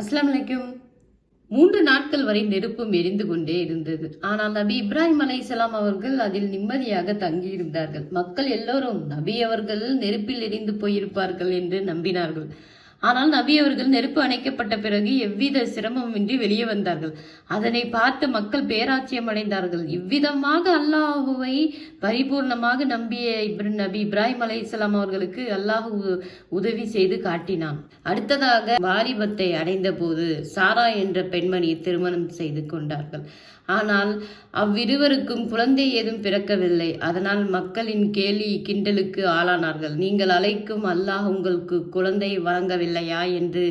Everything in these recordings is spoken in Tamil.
அஸ்லாம் வலைக்கும் மூன்று நாட்கள் வரை நெருப்பும் எரிந்து கொண்டே இருந்தது. ஆனால் நபி இப்ராஹிம் அலைஹிஸ்ஸலாம் அவர்கள் அதில் நிம்மதியாக தங்கியிருந்தார்கள். மக்கள் எல்லோரும் நபி அவர்கள் நெருப்பில் எரிந்து போயிருப்பார்கள் என்று நம்பினார்கள். ஆனால் நபி அவர்கள் நெருப்பு அணைக்கப்பட்ட பிறகு எவ்வித சிரமமின்றி வெளியே வந்தார்கள். அதனை பார்த்து மக்கள் பேராச்சியம் அடைந்தார்கள். இவ்விதமாக அல்லாஹுவை பரிபூர்ணமாக நம்பிய இப்ர நபி இப்ராஹிம் அலைஹிஸ்ஸலாம் அவர்களுக்கு அல்லாஹு உதவி செய்து காட்டினான். அடுத்ததாக வாலிபத்தை அடைந்த போது சாரா என்ற பெண்மணி திருமணம் செய்து கொண்டார்கள். ஆனால் அவ்விருவருக்கும் குழந்தை ஏதும் பிறக்கவில்லை. அதனால் மக்களின் கேலி கிண்டலுக்கு ஆளானார்கள். நீங்கள் அழைக்கும் அல்லாஹ் உங்களுக்கு குழந்தை வழங்கவில்லை. வரவில்லையா என்று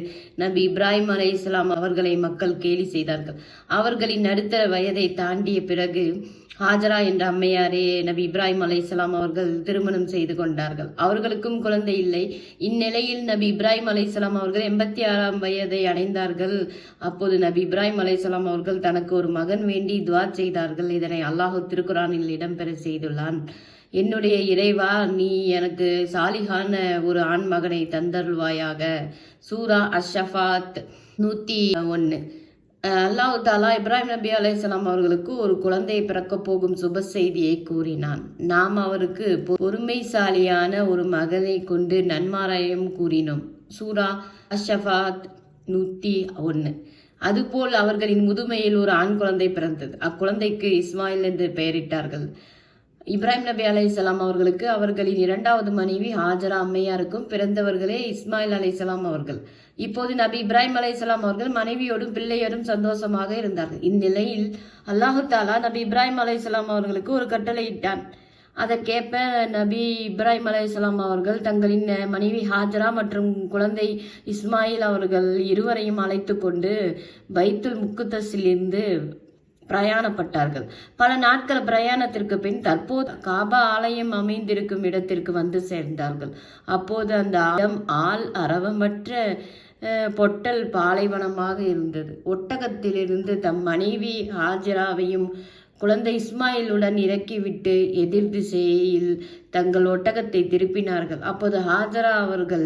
நபி இப்ராஹிம் அலைஹிஸ்ஸலாம் அவர்களை மக்கள் கேலி செய்தார்கள். அவர்களின் நடுத்தர வயதை தாண்டிய பிறகு ஹாஜரா என்ற அம்மையாரே நபி இப்ராஹிம் அலைஹிஸ்ஸலாம் அவர்கள் திருமணம் செய்து கொண்டார்கள். அவர்களுக்கும் குழந்தை இல்லை. இந்நிலையில் நபி இப்ராஹிம் அலைஹிஸ்ஸலாம் அவர்கள் எண்பத்தி ஆறாம் வயதை அடைந்தார்கள். அப்போது நபி இப்ராஹிம் அலைஹிஸ்ஸலாம் அவர்கள் தனக்கு ஒரு மகன் வேண்டி துவா செய்தார்கள். இதனை அல்லாஹு திருக்குரானில் இடம்பெற செய்துள்ளான். என்னுடைய இறைவா நீ எனக்கு சாலிகான ஒரு ஆண் மகனை தந்தருள்வாயாக. சூரா அஷஃபாத் நூத்தி ஒன்னு. அல்லாஹ் தாலா இப்ராஹிம் நபி அலையாம் அவர்களுக்கு ஒரு குழந்தை பிறக்கப் போகும் சுப செய்தியை கூறினான். நாம் அவருக்கு பொறுமைசாலியான ஒரு மகனை கொண்டு நன்மாராயம் கூறினோம். சூரா அஷஃபாத் நூத்தி ஒன்று அதுபோல் அவர்களின் முதுமையில் ஒரு ஆண் குழந்தை பிறந்தது. அக்குழந்தைக்கு இஸ்மாயில் என்று பெயரிட்டார்கள். இப்ராஹிம் நபி அலைஹிஸ்ஸலாம் அவர்களுக்கு அவர்களின் இரண்டாவது மனைவி ஹாஜரா அம்மையாருக்கும் பிறந்தவர்களே இஸ்மாயில் அலைஹிஸ்ஸலாம் அவர்கள். இப்போது நபி இப்ராஹிம் அலைஹிஸ்ஸலாம் அவர்கள் மனைவியோடும் பிள்ளையோடும் சந்தோஷமாக இருந்தார்கள். இந்நிலையில் அல்லாஹு தாலா நபி இப்ராஹிம் அலைஹிஸ்ஸலாம் அவர்களுக்கு ஒரு கட்டளையிட்டான் அதற்கேற்ப நபி இப்ராஹிம் அலைஹிஸ்ஸலாம் அவர்கள் தங்களின் மனைவி ஹாஜரா மற்றும் குழந்தை இஸ்மாயில் அவர்கள் இருவரையும் அழைத்து கொண்டு பைத்துல் முக்குத்தஸிலிருந்து பிரயாணப்பட்டார்கள். பல நாட்கள் பிரயாணத்திற்கு பின் தற்போது காபா ஆலயம் அமைந்திருக்கும் இடத்திற்கு வந்து சேர்ந்தார்கள். அப்போது அந்த ஆலம் ஆள் அரவமற்ற பொட்டல் பாலைவனமாக இருந்தது. ஒட்டகத்திலிருந்து தம் மனைவி ஹாஜராவையும் குழந்தை இஸ்மாயிலுடன் இறக்கிவிட்டு எதிர் திசையில் தங்கள் ஒட்டகத்தை திருப்பினார்கள். அப்போது ஹாஜரா அவர்கள்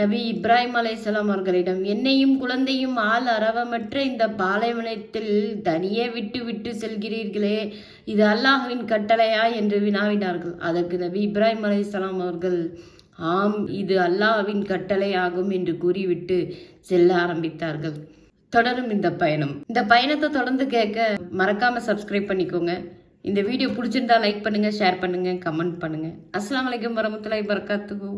நபி இப்ராஹிம் அலைசலாம் அவர்களிடம் என்னையும் குழந்தையும் ஆள் அரவமற்ற இந்த பாலைவனத்தில் தனியே விட்டு விட்டு செல்கிறீர்களே இது அல்லாஹுவின் கட்டளையா? என்று வினாவினார்கள். அதற்கு நபி இப்ராஹிம் அலைசலாம் அவர்கள் ஆம் இது அல்லாஹ்வின் கட்டளையாகும் என்று கூறிவிட்டு செல்ல ஆரம்பித்தார்கள். தொடரும் இந்த பயணம். இந்த பயணத்தை தொடர்ந்து கேட்க மறக்காம சப்ஸ்கிரைப் பண்ணிக்கோங்க. இந்த வீடியோ பிடிச்சிருந்தா லைக் பண்ணுங்க ஷேர் பண்ணுங்க கமெண்ட் பண்ணுங்க. அஸ்லாம் வலைக்கம் வரமத்துல வரகாத்துஹு